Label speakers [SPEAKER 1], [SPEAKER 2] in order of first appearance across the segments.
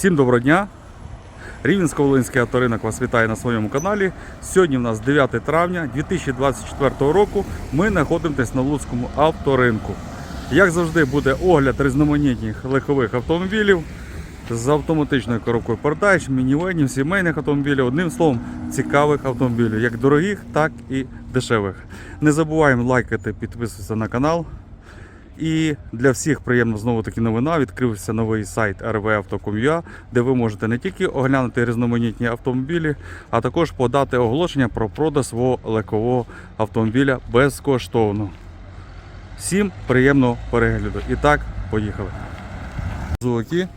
[SPEAKER 1] Всім доброго дня! Рівненсько-Волинський авторинок вас вітає на своєму каналі. Сьогодні в нас 9 травня 2024 року. Ми знаходимося на Луцькому авторинку. Як завжди, буде огляд різноманітних легкових автомобілів з автоматичною коробкою передач, мінівенів, сімейних автомобілів. Одним словом, цікавих автомобілів, як дорогих, так і дешевих. Не забуваємо лайкати, підписуватися на канал. І для всіх приємна знову таки новина. Відкрився новий сайт rvauto.com.ua, де ви можете не тільки оглянути різноманітні автомобілі, а також подати оголошення про продаж свого легкового автомобіля безкоштовно. Всім приємного перегляду. І так, поїхали. Зуки.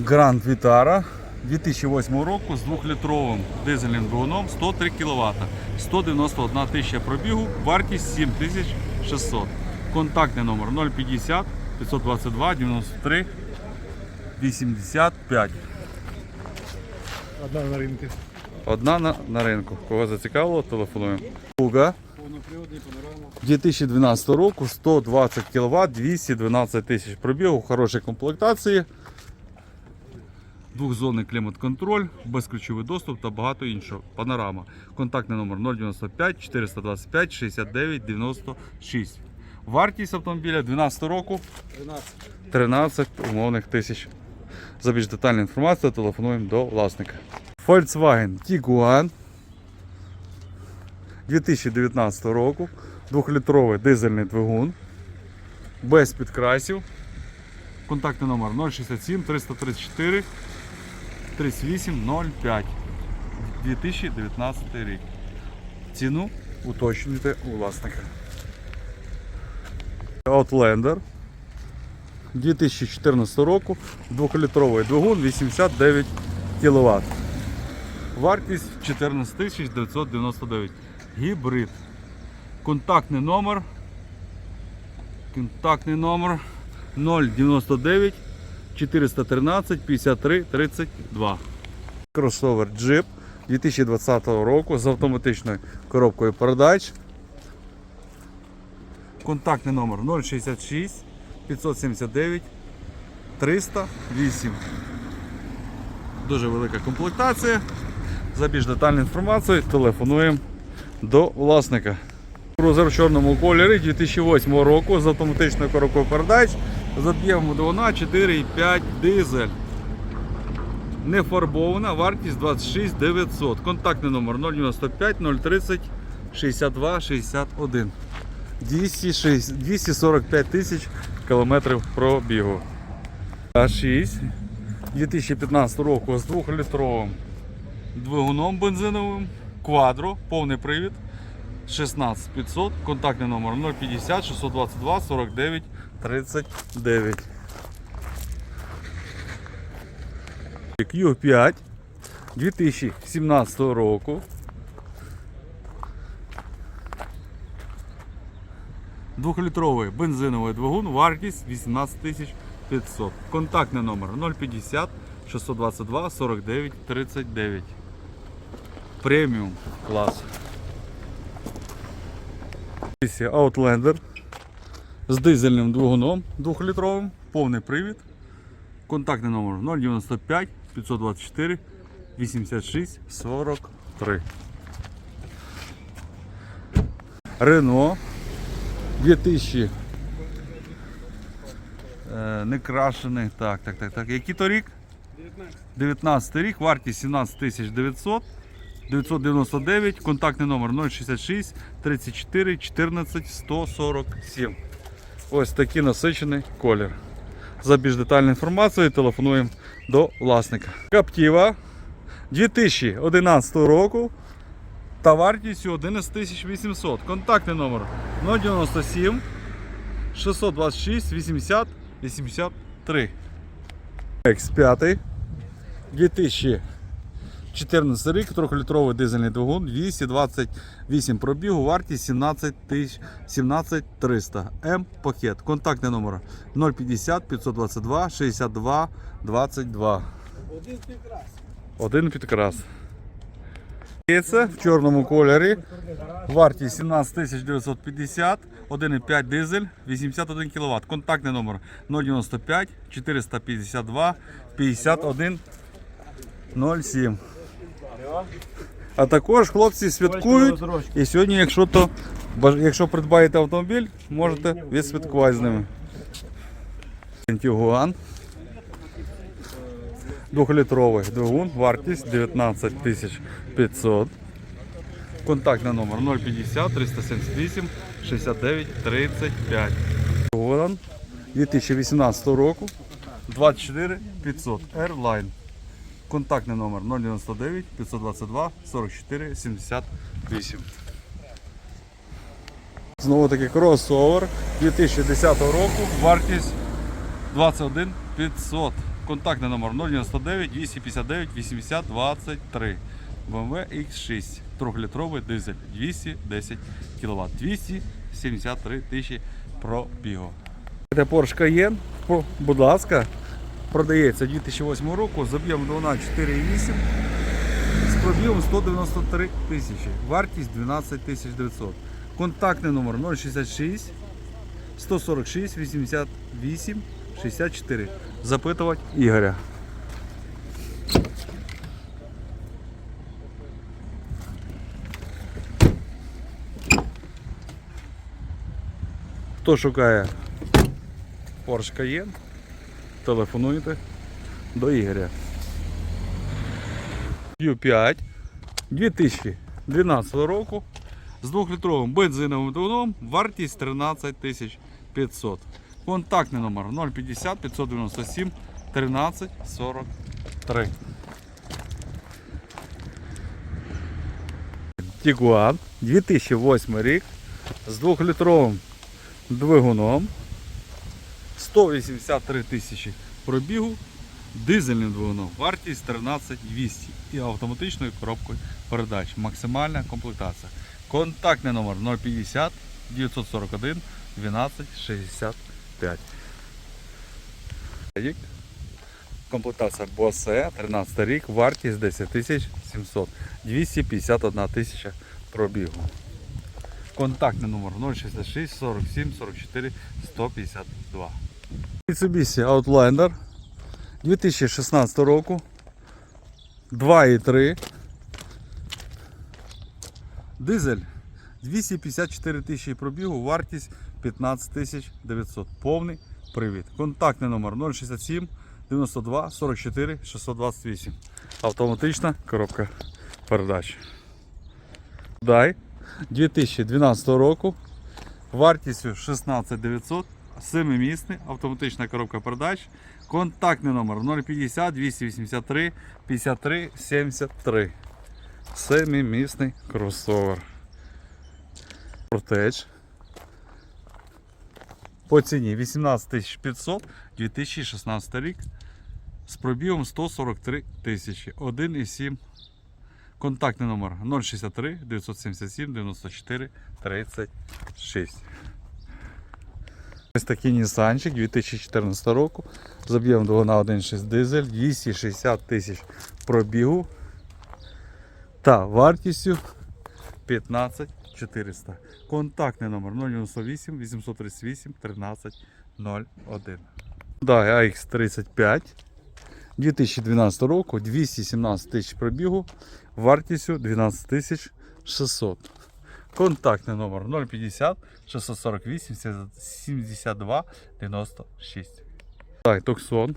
[SPEAKER 1] Grand Vitara 2008 року з 2-літровим дизельним двигуном 103 кВт, 191 тисяча пробігу, вартість 7600. Контактний номер 050 522 93 85.
[SPEAKER 2] Одна на ринку.
[SPEAKER 1] Одна на, на ринку. Кого зацікавило, телефонуємо.
[SPEAKER 2] Панорама.
[SPEAKER 1] 2012 року 120 кВт, 212 тисяч пробігу, хорошій комплектації. Двохзонний клімат-контроль, безключовий доступ та багато іншого. Панорама. Контактний номер 095 425 69 96. Вартість автомобіля 12 року
[SPEAKER 2] 13.
[SPEAKER 1] 13 умовних тисяч. За більш детальну інформацію телефонуємо до власника. Volkswagen Tiguan 2019 року. 2-літровий дизельний двигун. Без підкрасів. Контактний номер 067 334 3805. 2019 рік. Ціну уточнюйте у власника. Outlander 2014 року 2-літровий двигун 89 кВт. Вартість 14 999. Гібрид. Контактний номер. Контактний номер 099 413 53 32. Кросовер Jeep 2020 року з автоматичною коробкою передач. Контактний номер 066 579 308. Дуже велика комплектація. За більш детальну інформацію телефонуємо до власника. Крузер в чорному кольорі 2008 року з автоматичною коробкою передач з об'ємом двигуна 4,5 дизель. Не фарбована, вартість 26 900. Контактний номер 095 030 62 61. 206 245 тисяч кілометрів пробігу. А6 2015 року з 2-літровим двигуном бензиновим, квадро, повний привід, 16500, контактний номер 050 622 49 39. Q5 2017 року. Двохлітровий бензиновий двигун, вартість 18 500. Контактний номер 050 622 49 39. Преміум клас. Outlander з дизельним двигуном 2-літровим, повний привід. Контактний номер 095 524 86 43. Рено 2000 е, не крашений. Так, так, так, так. Який то рік?
[SPEAKER 2] 19.
[SPEAKER 1] 19 рік, вартість 17 тисяч 900, 999, контактний номер 066 34 14 147. Ось такий насичений колір. За більш детальну інформацію телефонуємо до власника. Каптіва 2011 року та вартістю 11 800. Контактний номер 097 626 80 83. X5 2014 рік, 3-літровий дизельний двигун, 228 пробігу, вартість 17 тисяч 17 300. М пакет. Контактний номер 050 522 62 22.
[SPEAKER 2] Один підкрас.
[SPEAKER 1] Один підкрас. В чорному кольорі. Вартість 17 950, 1,5 дизель, 81 кВт. Контактний номер 095 452 51 07. А також хлопці святкують. І сьогодні, якщо то якщо придбаєте автомобіль, можете відсвяткувати з ними. Тігуан. Двохлітровий двигун, вартість 19 500. Контактний номер 050 378 69 35. Тігуан 2018 року 24 500 Airline. Контактний номер 099 522 44 78. Знову таки кросовер 2010 року. Вартість 21 500. Контактний номер 099 259 80 23. BMW X6. 3-літровий дизель 210 кВт. 273 тисячі пробігу. Це Porsche Cayenne, будь ласка, продається 2008 року з об'ємом двигуна 4,8 з пробігом 193 тисячі. Вартість 12 тисяч 900. Контактний номер 066 146 88 64. Запитувати Ігоря. Хто шукає Porsche Cayenne, телефонуйте до Ігоря. Q5 2012 року з 2-літровим бензиновим двигуном вартість 13 500. Контактний номер 050 597 13 43. Тігуан 2008 рік з 2-літровим двигуном 183 тисячі пробігу дизельним двигуном, вартість 13200 і автоматичною коробкою передач. Максимальна комплектація. Контактний номер 050 941 12 65. Рік. Комплектація Bose, 13 рік, вартість 10 700, 251 тисяча пробігу. Контактний номер 066 47 44 152. Mitsubishi Outlander 2016 року. 2,3. Дизель 254 тисячі пробігу, вартість 15 900. Повний привід. Контактний номер 067 92 44 628. Автоматична коробка передач. Дай 2012 року. Вартістю 16 900. 7-місний, автоматична коробка передач. Контактний номер 050 283 53 73. Семимісний кросовер. Протеч. По ціні 18 500 2016 рік. З пробігом 143 тисячі. 1,7. Контактний номер 063 977 94 36. Ось такий Нісанчик 2014 року. З об'ємом двигуна 1.6 дизель, 260 тисяч пробігу та вартістю 15 400. Контактний номер 098 838 13 01. Hyundai AX35 2012 року, 217 тисяч пробігу, вартістю 12 тисяч 600. Контактний номер 050 648 72 96. Так, Токсон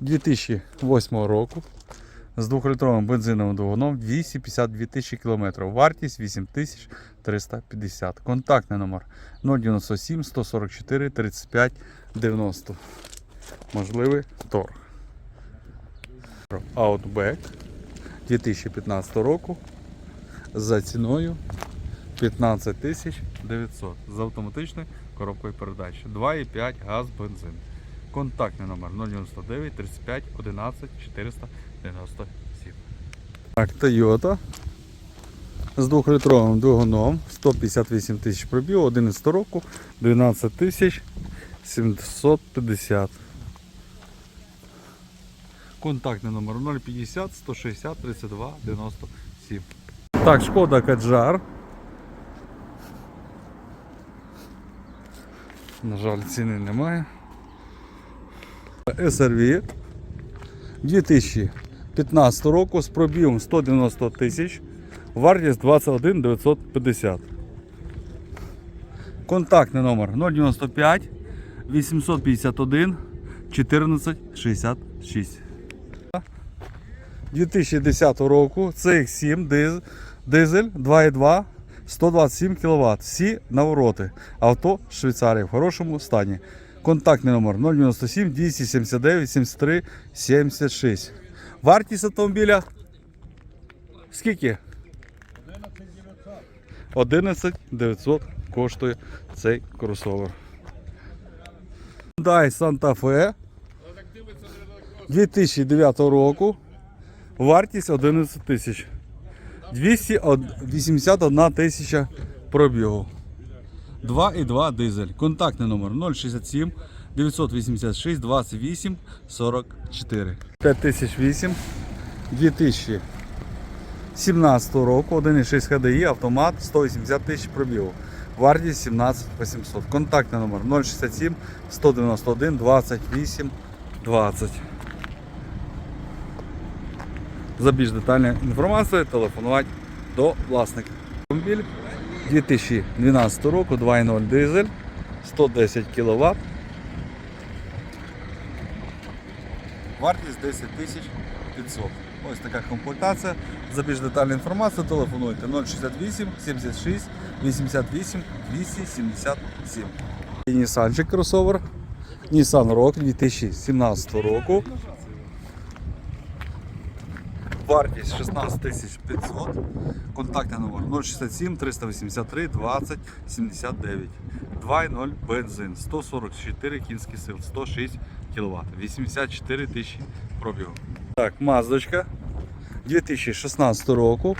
[SPEAKER 1] 2008 року з 2-літровим бензиновим двигуном 252 тисячі кілометрів. Вартість 8350. Контактний номер 097 144 35 90. Можливий торг. Outback 2015 року за ціною 15 тисяч 900 з автоматичною коробкою передач. 2,5 газ бензин. Контактний номер 099 35 11 497. Так, Toyota з 2-літровим двигуном 158 тисяч пробігу, 11 року, 12 тисяч 750. Контактний номер 050 160 32 97. Так, шкода Каджар. На жаль, ціни немає. SRV 2015 року з пробігом 190 тисяч, вартість 21 950. Контактний номер 095 851 14 66. 2010 року CX7 дизель 2.2 127 кВт. Всі навороти. Авто Швейцарії в хорошому стані. Контактний номер 097 279 73 76. Вартість автомобіля скільки? 11 900 коштує цей кросовер. Hyundai Santa Fe 2009 року. Вартість 11 тисяч. 281 тисяча пробігу. 2,2 дизель. Контактний номер 067 986 28 44. 5008 2017 року 1,6 HDI автомат 180 тисяч пробігу. Вартість 17 800. Контактний номер 067 191 28 20. За більш детальною інформацією телефонувати до власника. Автомобіль 2012 року 2.0 дизель 110 кВт. Вартість 10 тисяч 500. Ось така комплектація. За більш детальну інформацію телефонуйте 068 76 88 277. Нісанчик кросовер. Nissan Rock 2017 року. Вартість 16 500. Контактний номер 067 383 20 79. 2.0 бензин. 144 кінські сил, 106 кВт. 84 тисячі пробігу. Так, маздочка 2016 року.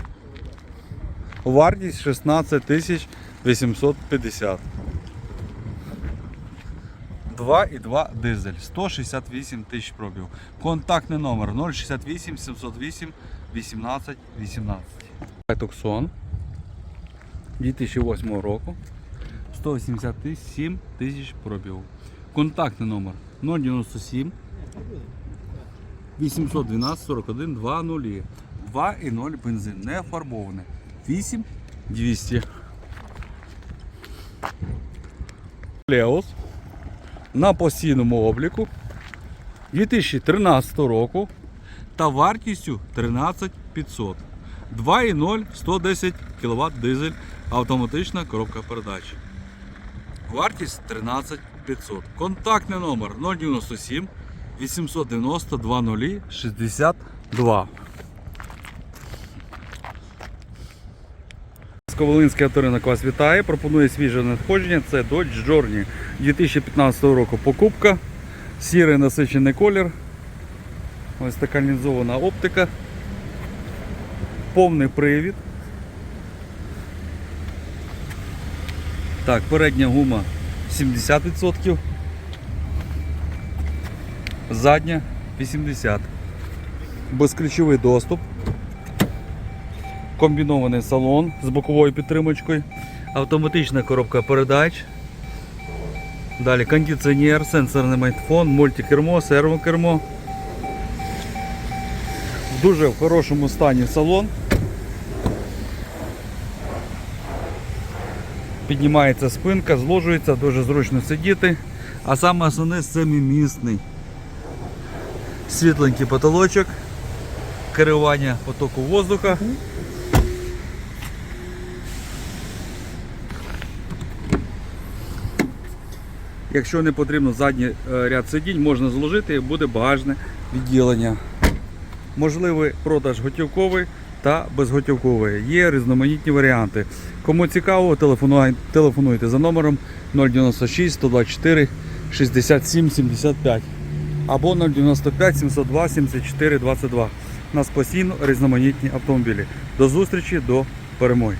[SPEAKER 1] Вартість 16 тисяч 850. 2,2 дизель, 168 тисяч пробігу. Контактний номер 068 708 18 18. Туксон 2008 року. 187 тисяч пробігу. Контактний номер 097 812 41 20. 2,0 бензин. Не фарбований. 8 200. Леус на постійному обліку 2013 року та вартістю 13 500. 2,0 110 кВт дизель, автоматична коробка передач. Вартість 13 500. Контактний номер 097 890 20 62. Ковалинський авторинок вас вітає. Пропонує свіже надходження. Це Dodge Journey 2015 року покупка. Сірий насичений колір. Ось така лінзована оптика. Повний привід. Так, передня гума 70%. Задня 80%. Безключовий доступ комбінований салон з боковою підтримочкою, автоматична коробка передач. Далі кондиціонер, сенсорний майтфон, мультикермо, сервокермо. В дуже в хорошому стані салон. Піднімається спинка, зложується, дуже зручно сидіти. А саме основне семимісний. Світленький потолочок, керування потоку воздуха. Якщо не потрібно задній е, ряд сидінь, можна зложити і буде багажне відділення. Можливий продаж готівковий та безготівковий. Є різноманітні варіанти. Кому цікаво, телефонуйте за номером 096 124 67 75 або 095 702 74 22. У нас постійно різноманітні автомобілі. До зустрічі, до перемоги.